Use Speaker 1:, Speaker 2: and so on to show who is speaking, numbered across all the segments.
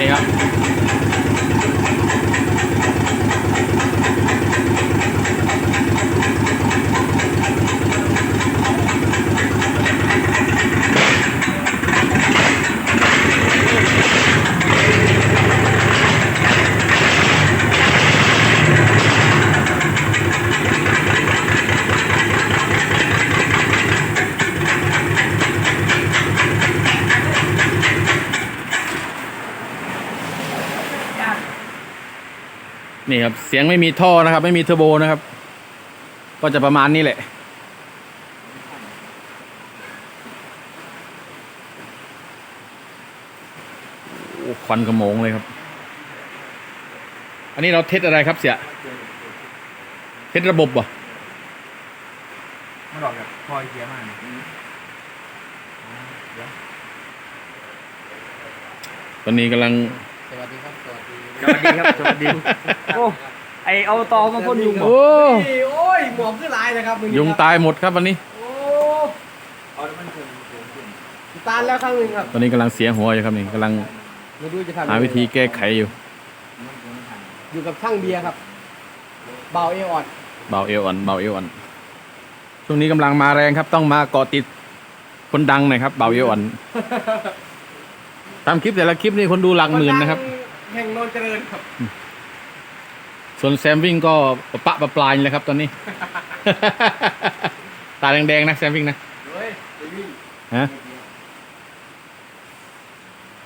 Speaker 1: นี่ครับ นี่ครับ เสียงไม่มีท่อนะครับ ไม่มีเทอร์โบนะครับ ก็จะประมาณนี้แหละ โอ้ควันกระโมงเลยครับ อันนี้เราเทสอะไรครับเสีย เทสระบบบ่
Speaker 2: ไม่หรอกแบบคอยเกียร์มากเดี๋ยว
Speaker 1: ตอนนี้กำลัง
Speaker 3: สวัสดีครับ สวัสดี
Speaker 2: สวัสดีครับสวัสดีโอ้ไอเอาตอมาพ่นยุงบ
Speaker 1: โอ้
Speaker 2: โอ้ยหมวกขึ้นลายนะครับมึ
Speaker 1: ยุงตายหมดครับวันนี้
Speaker 2: โอ้เอาแล้วมันเกินตานแล้วครั้งหนึ่งครับ
Speaker 1: ตอนนี้กำลังเสียหัวอยู่ครับนี่กำลัง
Speaker 2: ไม่รู้จะทำ
Speaker 1: หาวิธีแก้ไขอยู่
Speaker 2: อยู่กับช่างเบียร์ครับ เบาเอวอ่อน
Speaker 1: เบาเอวอ่อนเบาเอวอ่อนช่วงนี้กำลังมาแรงครับ ต้องมาเกาะติดคนดังหน่อยครับเบาเอวอ่อน ตามคลิปแต่ละคลิปนี่คนดูหลักหมื่นนะครับ
Speaker 2: แห่งโนนเจริญครับ
Speaker 1: ส่วนแซมวิ่งก็ปะปะปะปลายเลยครับตอนนี้ ตาแดงๆนะแซมวิ่งนะ
Speaker 2: เฮ้ยไปวิ่ง
Speaker 1: ฮะ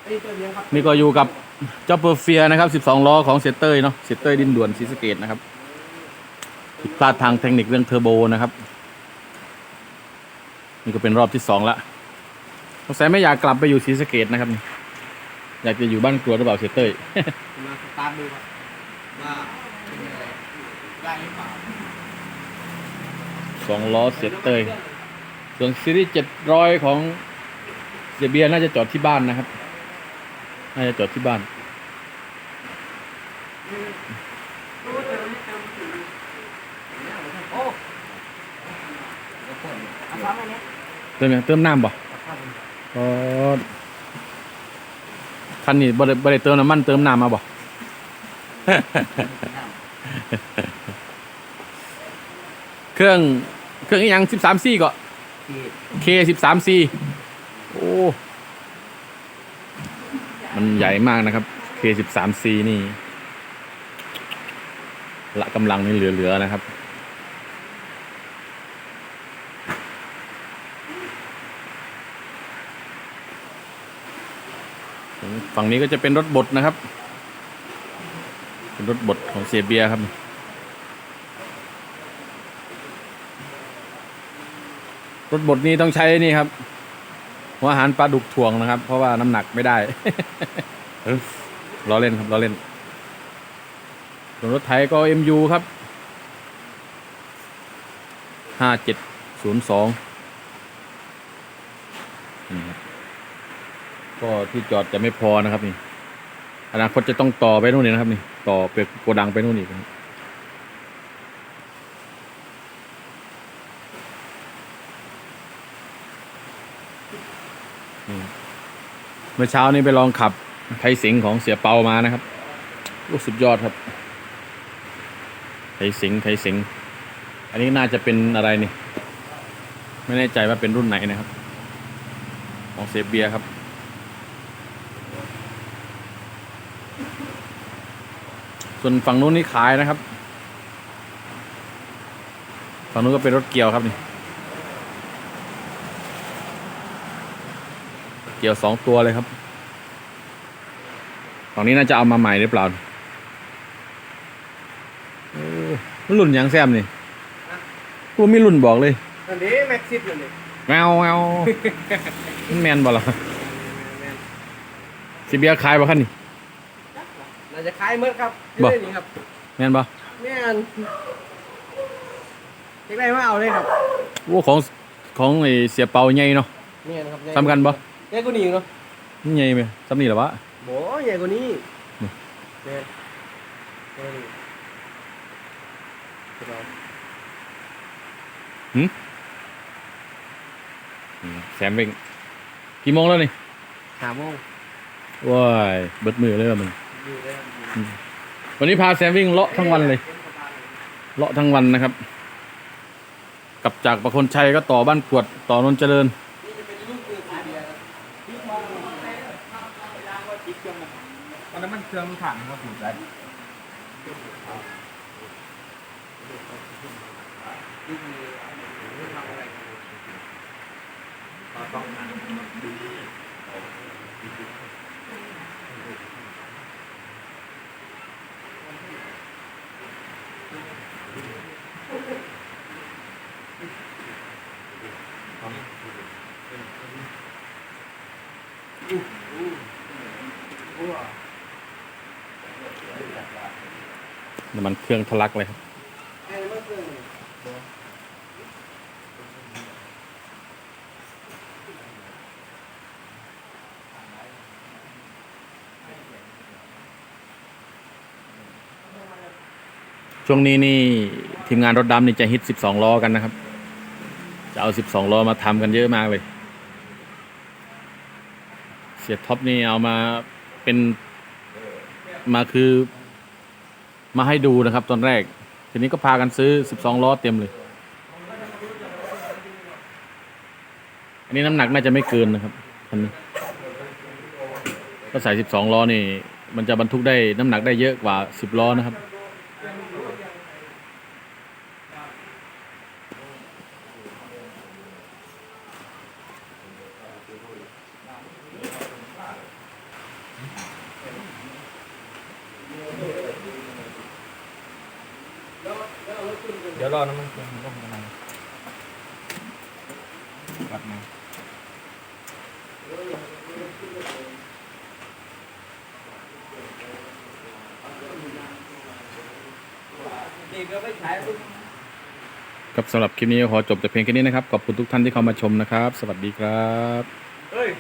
Speaker 2: ไอ้ตัวเลี้ยงครับ
Speaker 1: นี่ก็อยู่กับเจ้าเปอร์เฟียนะครับ 12 ล้อของเซตเตอร์เนาะเซตเตอร์ดินด่วนศรีสะเกดนะครับผิดพลาดทางเทคนิคเรื่องเทอร์โบนะครับ นี่ก็เป็นรอบที่สองละสงสัยไม่อยากกลับไปอยู่ศรีสะเกดนะครับนี่ อยากจะอยู่บ้านกลัวหรือเปล่าเซตเตอร์
Speaker 2: มาสตาร์ทดูครับว่าเป็นยังไงได้หรือเปล่า
Speaker 1: สองล้อเซตเตอร์ส่วนซีรีส์เจ็ดร้อยของเสียเบียร์น่าจะจอดที่บ้านนะครับ น่าจะจอดที่บ้าน
Speaker 2: โอ้เอาซ้ำอันนี้
Speaker 1: เติมยังเติมน้ำบ่ก็ คันนี้บ่ได้บ่ได้เติมน้ำมันเติมน้ำมาบ่ เครื่องเครื่องอีหยังสิบสามซีก็
Speaker 2: ที่
Speaker 1: K สิบสามซีโอ้มันใหญ่มากนะครับ K สิบสามซีนี่ ละกำลังนี่เหลือ ๆ นะครับ ฝั่งนี้ก็จะเป็นรถบดนะครับ เป็นรถบดของเสียเบียครับ รถบดนี้ต้องใช้นี่ครับ หัวอาหารปลาดุกถ่วงนะครับ เพราะว่าน้ำหนักไม่ได้ล้อเล่นครับล้อเล่นส่วนรถไถก็ MU ครับห้าเจ็ดศูนย์สอง ก็ที่จอดจะไม่พอนะครับนี่อนาคตจะต้องต่อไปนู่นนี่นะครับ นี่ต่อไปโกดังไปนู่นอีกนะครับเมื่อเช้านี้ไปลองขับไทยสิงของเสียเปามานะครับโอ้สุดยอดครับ ไทยสิงไทยสิง อันนี้น่าจะเป็นอะไรนี่ ไม่แน่ใจว่าเป็นรุ่นไหนนะครับ ของเซเบียครับ ส่วนฝั่งนู้นนี่ขายนะครับ ฝั่งนู้นก็เป็นรถเกี่ยวครับนี่ เกี่ยวสองตัวเลยครับ ฝั่งนี้น่าจะเอามาใหม่หรือเปล่าโอ้มันรุ่นหยังแซมนี่กูไม่รุ่นบอกเลย
Speaker 2: อันนี้แม็กซิสอยู่นี่
Speaker 1: แมวแมวมันแมนบ่ล่ะสิเบียร์ขายบ่คันนี่
Speaker 2: น่าจะคล้ายเมื่อครับ
Speaker 1: บ่
Speaker 2: ได้นี่ครับ
Speaker 1: แมนบ่
Speaker 2: แม่นเด็กได้มาเอาเลยครับ
Speaker 1: โอ้ของของไอเสียเปาใหญ่เนาะ
Speaker 2: แม่นครับ
Speaker 1: ทำกันบ่
Speaker 2: ใหญ่กว่านี้เนาะ
Speaker 1: นี่ใหญ่ไหมซ้ำนี่เหรอวะ
Speaker 2: โหใหญ่กว่านี้
Speaker 1: อืม
Speaker 2: แม่นแม่นเดี๋ยวเรา
Speaker 1: อืมแซมเบงกี่โมงแล้วนี่
Speaker 2: หาโมง
Speaker 1: โว้ายเบิดมือเลยว่ะมึง
Speaker 2: อยู่ได้
Speaker 1: วันนี้พาแซมวิ่งเลาะทั้งวันเลย เลาะทั้งวันนะครับ กลับจากประคนชัยก็ต่อบ้านกวดต่อนนเจริญ
Speaker 2: ตอนนั้นมันเครื่องมันขังครับถูกใจอู้อู้
Speaker 1: น้ำมันเครื่องทะลักเลยครับ ช่วงนี้นี่ทีมงานรถดำนี่จะฮิต 12 ล้อกันนะครับ จะเอา 12 ล้อมาทำกันเยอะมากเลย เสียท็อปนี่เอามาเป็นมาคือมาให้ดูนะครับตอนแรก ทีนี้ก็พากันซื้อ 12 ล้อเต็มเลย อันนี้น้ำหนักน่าจะไม่เกินนะครับคันนี้ก็ใส่ 12 ล้อนี่ มันจะบรรทุกได้น้ำหนักได้เยอะกว่า 10 ล้อนะครับ
Speaker 2: ดี๋ยวรอน้ำมันเครื่องต้มกันหน่อยกลับมานี่ก็ไม่ใช้ลูก
Speaker 1: ครับสำหรับคลิปนี้ก็ขอจบแต่เพียงแค่นี้นะครับ ขอบคุณทุกท่านที่เข้ามาชมนะครับ สวัสดีครับ
Speaker 2: เฮ้ย